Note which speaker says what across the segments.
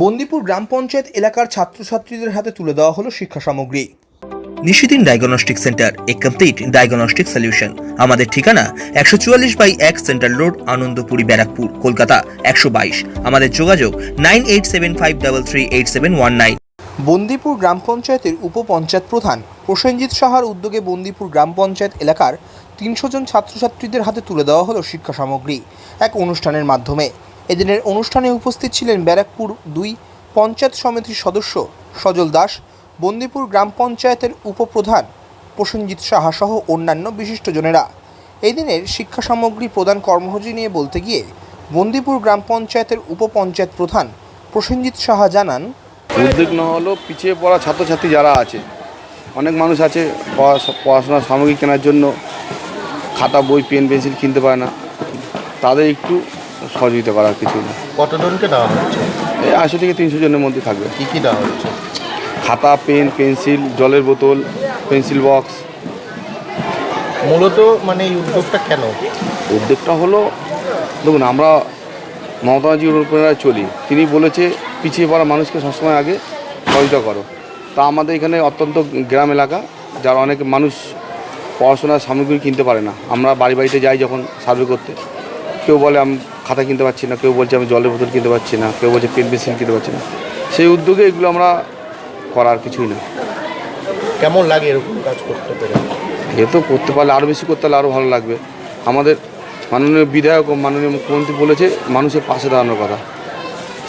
Speaker 1: বন্দিপুর গ্রাম পঞ্চায়েত এলাকার ছাত্রছাত্রীদের হাতে তুলে দেওয়া হলো শিক্ষা সামগ্রী। Nishidin diagnostic centre, a complete diagnostic solution আমাদের ঠিকানা একশো চুয়াল্লিশ বাই এক সেন্ট্রাল রোড, আনন্দপুরি ব্যারাকপুর, কলকাতা একশো বাইশ। আমাদের যোগাযোগ nine eight seven five double three eight seven one nine. Bandipur গ্রাম পঞ্চায়েতের উপপঞ্চায়েত প্রধান প্রসেনজিৎ সাহার উদ্যোগে বন্দিপুর গ্রাম পঞ্চায়েত এলাকার তিনশো জন ছাত্রছাত্রীদের হাতে তুলে দেওয়া হলো শিক্ষা সামগ্রী এক অনুষ্ঠানের মাধ্যমে। এদিনের অনুষ্ঠানে উপস্থিত ছিলেন ব্যারাকপুর দুই পঞ্চায়েত সমিতির সদস্য সজল দাস, বন্দিপুর গ্রাম পঞ্চায়েতের উপপ্রধান প্রসেনজিৎ সাহা সহ অন্যান্য বিশিষ্টজনেরা এই দিনের শিক্ষা সামগ্রী প্রদান কর্মসূচি নিয়ে বলতে গিয়ে বন্দিপুর গ্রাম পঞ্চায়েতের উপপঞ্চায়েত প্রধান প্রসেনজিৎ সাহা জানান,
Speaker 2: উদ্যোগ না হলেও পিছিয়ে পড়া ছাত্রছাত্রী যারা আছে, অনেক মানুষ আছে পড়া- পড়াশোনার সামগ্রী কেনার জন্য খাতা, বই, পেন, পেন্সিল কিনতে পারে না। তাদের একটু সহযোগিতা করার কিছু না
Speaker 3: কতজনকে দেওয়া হচ্ছে
Speaker 2: এই আশি থেকে তিনশো জনের মধ্যে থাকবে।
Speaker 3: কি কি দেওয়া হচ্ছে
Speaker 2: খাতা পেন পেন্সিল জলের বোতল পেন্সিল বক্স।
Speaker 3: মূলত মানে এই উদ্যোগটা কেন?
Speaker 2: উদ্যোগটা হলো দেখুন আমরা মমতা ব্যানার্জির অনুপ্রেরণায় চলি। তিনি বলেছে পিছিয়ে পড়া মানুষকে সবসময় আগে সহযোগিতা করো। তা আমাদের এখানে অত্যন্ত গ্রাম এলাকা যার অনেক মানুষ পড়াশোনার সামগ্রী কিনতে পারে না। আমরা বাড়ি বাড়িতে যাই যখন সার্ভে করতে। কেউ বলে আমি খাতা কিনতে পারছি না। কেউ বলছে আমি জলের বোতল কিনতে পারছি না। কেউ বলছে পেন পেন্সিল কিনতে পারছি না। সেই উদ্যোগে এগুলো আমরা করার কিছুই না।
Speaker 3: কেমন লাগে এরকম কাজ করতে পেরে?
Speaker 2: এ তো করতে পারলে আরও বেশি করতে পারলে আরও ভালো লাগবে। আমাদের মাননীয় বিধায়ক ও মাননীয় মুখ্যমন্ত্রী বলেছে মানুষের পাশে দাঁড়ানোর কথা।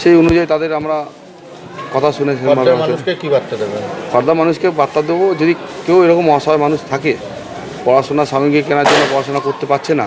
Speaker 2: সেই অনুযায়ী তাদের আমরা কথা শুনে।
Speaker 3: মানুষকে কি বার্তা দেবেন?
Speaker 2: খর্দা মানুষকে বার্তা দেবো যদি কেউ এরকম অসহায় মানুষ থাকে পড়াশোনা সামগ্রী কেনার জন্য পড়াশোনা করতে পারছে না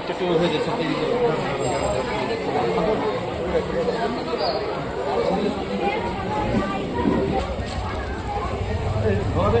Speaker 2: একটা টোল হয়ে যাচ্ছে ঘরে